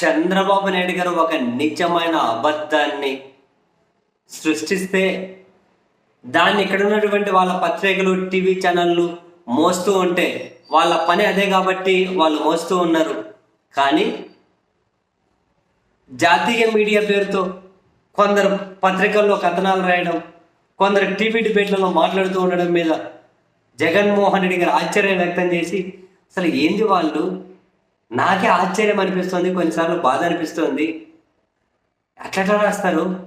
చంద్రబాబు నాయుడు గారు ఒక నిజమైన అబద్ధాన్ని సృష్టిస్తే దాన్ని ఇక్కడ ఉన్నటువంటి వాళ్ళ పత్రికలు టీవీ ఛానళ్ళు మోస్తూ ఉంటే వాళ్ళ పని అదే కాబట్టి వాళ్ళు మోస్తూ ఉన్నారు. కానీ జాతీయ మీడియా పేరుతో కొందరు పత్రికల్లో కథనాలు రాయడం కొందరు టీవీ డిబేట్లలో మాట్లాడుతూ ఉండడం మీద జగన్మోహన్ రెడ్డి గారు ఆశ్చర్యం వ్యక్తం చేసి అసలు ఏంది వాళ్ళు? నాకే ఆశ్చర్యం అనిపిస్తుంది కొన్నిసార్లు బాధ అనిపిస్తుంది. అట్లట్లా రాస్తారు?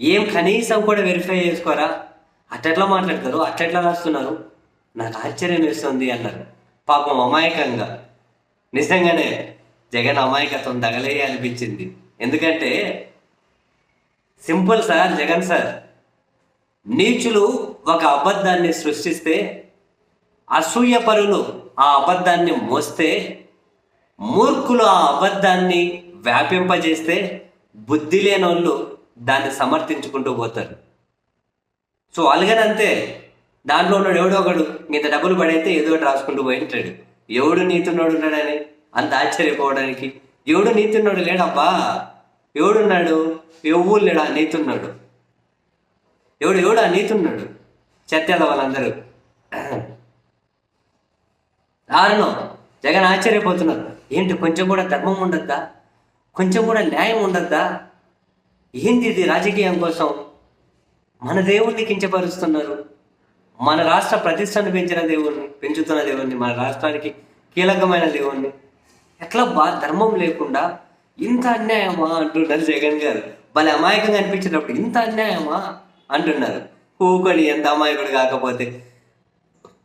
ఏం కనీసం కూడా వెరిఫై చేసుకోరా? అట్లెట్లా మాట్లాడతారు? అట్లెట్లా రాస్తున్నారు? నాకు ఆశ్చర్యం వేస్తుంది అన్నారు. పాపం అమాయకంగా. నిజంగానే జగన్ అమాయకత్వం తగలే అనిపించింది. ఎందుకంటే సింపుల్ సార్ జగన్ సార్. నీచులు ఒక అబద్ధాన్ని సృష్టిస్తే అసూయ పరులు ఆ అబద్ధాన్ని మోస్తే మూర్ఖులు ఆ అబద్ధాన్ని వ్యాపింపజేస్తే బుద్ధి లేని వాళ్ళు దాన్ని సమర్థించుకుంటూ పోతారు. సో అలాగనంతే దాంట్లో ఉన్నాడు ఎవడో ఒకడు ఇంత డబ్బులు పడైతే ఏదో ఒకటి రాసుకుంటూ పోయింటాడు ఎవడు నీతున్నోడు ఉన్నాడని? అంత ఆశ్చర్యపోవడానికి. ఎవడు నీతున్నోడు లేడబ్బా? ఎవడున్నాడు? ఎవరు లేడా? నీతున్నాడు. ఎవడు ఎవడు? ఆ నీతున్నాడు. చెత్తేద వాళ్ళందరూ దారుణం. జగన్ ఆశ్చర్యపోతున్నారు. ఏంటి కొంచెం కూడా ధర్మం ఉండద్దా? కొంచెం కూడా న్యాయం ఉండద్దా? ఏంది ఇది రాజకీయం కోసం? మన దేవుణ్ణి కించపరుస్తున్నారు. మన రాష్ట్ర ప్రతిష్టను పెంచిన దేవుణ్ణి పెంచుతున్న దేవుణ్ణి మన రాష్ట్రానికి కీలకమైన దేవుణ్ణి. ఎట్లా బా ధర్మం లేకుండా ఇంత అన్యాయమా అంటున్నారు జగన్ గారు. భలే అమాయకంగా అనిపించేటప్పుడు ఇంత అన్యాయమా అంటున్నారు. ఊకొని ఎంత అమాయకుడు కాకపోతే.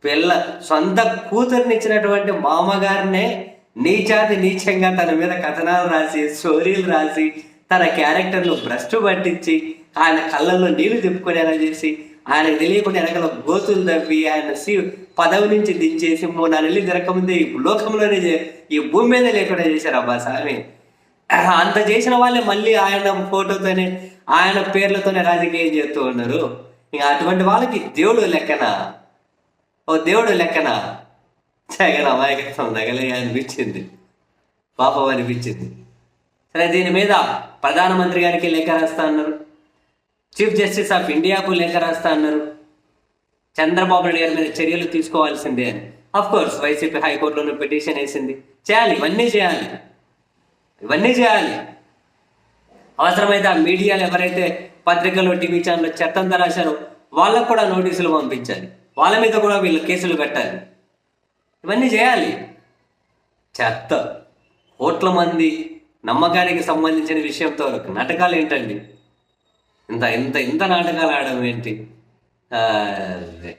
పిల్ల సొంత కూతురునిచ్చినటువంటి మామగారినే నీచాతి నీచంగా తన మీద కథనాలు రాసి స్టోరీలు రాసి తన క్యారెక్టర్ను భ్రష్టు పట్టించి ఆయన కళ్ళల్లో నీళ్ళు తిప్పుకునేలా చేసి ఆయనకు తెలియకుండా వెనకాల గోతులు తవ్వి ఆయన సి పదవి నుంచి దించేసి మూడు నెలలు తిరగకముందే ఈ లోకంలోనే ఈ భూమి మీద లేకుండా చేశారు అబ్బా స్వామి అంత చేసిన వాళ్ళే మళ్ళీ ఆయన ఫోటోతోనే ఆయన పేర్లతోనే రాజకీయం చేస్తూ ఉన్నారు. ఇంకా అటువంటి వాళ్ళకి దేవుడు లెక్కన? ఓ దేవుడు లెక్కన. జగన్ అమాయకత్వం తగలే అనిపించింది. పాపం అనిపించింది. సరే దీని మీద ప్రధానమంత్రి గారికి లేఖ రాస్తా అన్నారు. చీఫ్ జస్టిస్ ఆఫ్ ఇండియాకు లేఖ రాస్తా అన్నారు. చంద్రబాబు నాయుడు గారి మీద చర్యలు తీసుకోవాల్సిందే అని. అఫ్ కోర్స్ వైసీపీ హైకోర్టులోనూ పిటిషన్ వేసింది. చేయాలి ఇవన్నీ చేయాలి. ఇవన్నీ చేయాలి. అవసరమైతే ఆ మీడియాలు ఎవరైతే పత్రికలు టీవీ ఛానల్ చెత్తంతా రాశారో వాళ్ళకు కూడా నోటీసులు పంపించాలి. వాళ్ళ మీద కూడా వీళ్ళు కేసులు పెట్టాలి. ఇవన్నీ చేయాలి. చెత్త. కోట్ల మంది నమ్మకానికి సంబంధించిన విషయంతో నాటకాలు ఏంటండి? ఇంత ఇంత ఇంత నాటకాలు ఆడడం ఏంటి? అదే.